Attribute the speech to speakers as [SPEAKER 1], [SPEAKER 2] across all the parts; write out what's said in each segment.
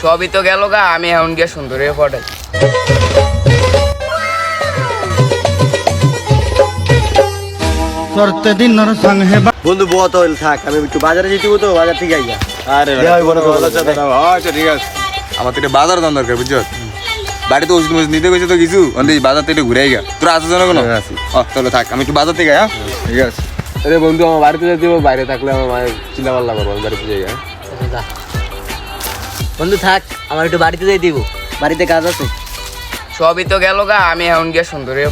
[SPEAKER 1] সবই তো গেল গা আমি এখন গিয়ে সুন্দর হয়ে
[SPEAKER 2] সঙ্গে
[SPEAKER 3] বন্ধু বহুত হইল থাক আমি একটু বাজারে যেতে তো বাজার থেকে আইয়া।
[SPEAKER 4] আরে
[SPEAKER 3] না।
[SPEAKER 4] আচ্ছা ঠিক আছে। আমার তো এটা বাজার দাম দরকার বুঝছ? বাড়িতে ওষুধ নিতে গেছে তো কিছু বাজার থেকে ঘুরে গা তোর আসা জানো কোনো? তাহলে থাক আমি একটু বাজার থেকে হ্যাঁ? ঠিক আছে।
[SPEAKER 5] আরে বন্ধু আমার বাড়িতে যেতে বাইরে থাকলে আমার মায়ের চিল্লা পাল্লা করব আমি বাড়িতে যাই হ্যাঁ?
[SPEAKER 6] বন্ধু থাক আমার একটু বাড়িতে যাই দিব।
[SPEAKER 3] বাড়িতে কাজ আছে?
[SPEAKER 1] সবই তো গেল গা আমি এখন গিয়ে সুন্দর হয়ে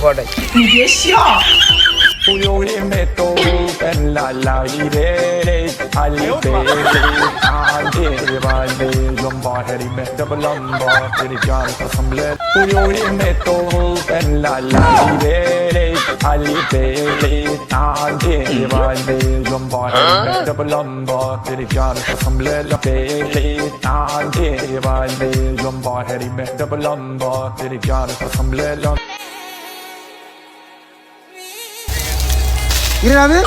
[SPEAKER 7] Ali double double
[SPEAKER 4] কিরে নাবির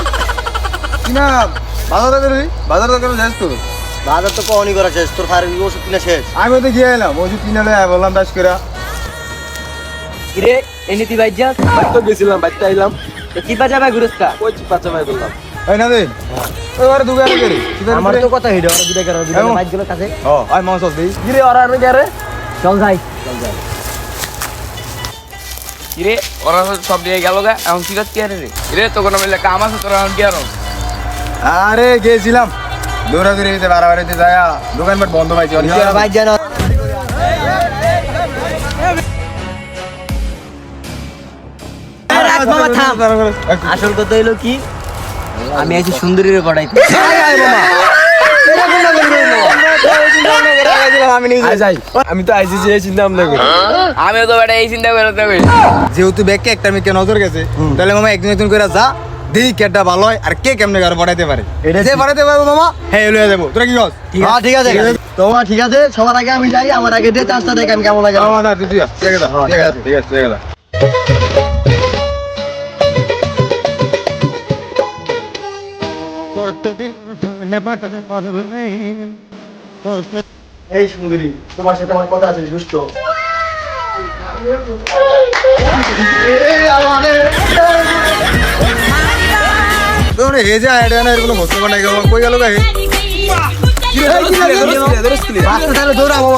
[SPEAKER 4] বাজার বাজার দরকার যাস তো
[SPEAKER 3] বাজার তো কখনই করা শেষ তোর ফায়ার ওষুধ কিনা শেষ
[SPEAKER 4] আমি তো গিয়ে এলাম ওষুধ কিনে বললাম ব্যাস করে
[SPEAKER 6] কিরে এনিতি ভাই
[SPEAKER 5] গেছিলাম বাড়িতে আইলাম।
[SPEAKER 6] কি বাজা ভাই গুরস্তা
[SPEAKER 5] ওই ভাই
[SPEAKER 4] এই নাবির ওই ঘরে দুগারে করে
[SPEAKER 3] আমার তো কথা হিডে ওরা বিদায় করা বিদায়
[SPEAKER 4] এমন?
[SPEAKER 3] বাইকগুলো কাছে
[SPEAKER 4] ও আই মাংস দেই
[SPEAKER 5] ওরা আর গেরে
[SPEAKER 6] চল যাই।
[SPEAKER 1] কিরে ওরা সব দিয়ে গেল গা এখন কি করতে আরে রে? রে তো কোনো মিলে কাম আছে তোরা এখন কি আর
[SPEAKER 4] আরে গেছিলাম। দৌড়াদৌড়ি দিতে বাড়াবাড়িতে যায়। দোকান বন্ধ পাইছি
[SPEAKER 3] বাইক জানো
[SPEAKER 6] মামা থাম। আসল কথা হইল কি? আমি আছি সুন্দরীরে পড়াইতে
[SPEAKER 3] আমি
[SPEAKER 5] আমি তো আইসি যে চিন্তা ভাবনা করি।
[SPEAKER 1] আমিও তো বেটা এই চিন্তা করে তো করি।
[SPEAKER 4] যেহেতু ব্যাগকে একটা মেয়েকে নজর গেছে তাহলে মামা একদিন একদিন করে যা দেখি কেটা ভালো হয় আর কে কেমনে ঘরে পাঠাইতে পারে। যে
[SPEAKER 3] ঠিক।
[SPEAKER 4] পাঠাইতে পারব মামা হ্যাঁ লয়ে যাব। তোরা কি কস
[SPEAKER 3] হ্যাঁ ঠিক আছে। তোমার ঠিক আছে সবার আগে আমি যাই আমার আগে দিয়ে চার্জটা দেখ আমি কেমন লাগে।
[SPEAKER 4] মামা না তুই তুই যা। ঠিক আছে ঠিক আছে। ঠিক আছে ঠিক আছে।
[SPEAKER 3] এই সুন্দরী তোমার সাথে আমার কথা আছে
[SPEAKER 4] তোমরা হে যে আইডিয়া না এর কোনো বস্তু বানাই গেল কই গেল
[SPEAKER 3] তাহলে দৌড়াবো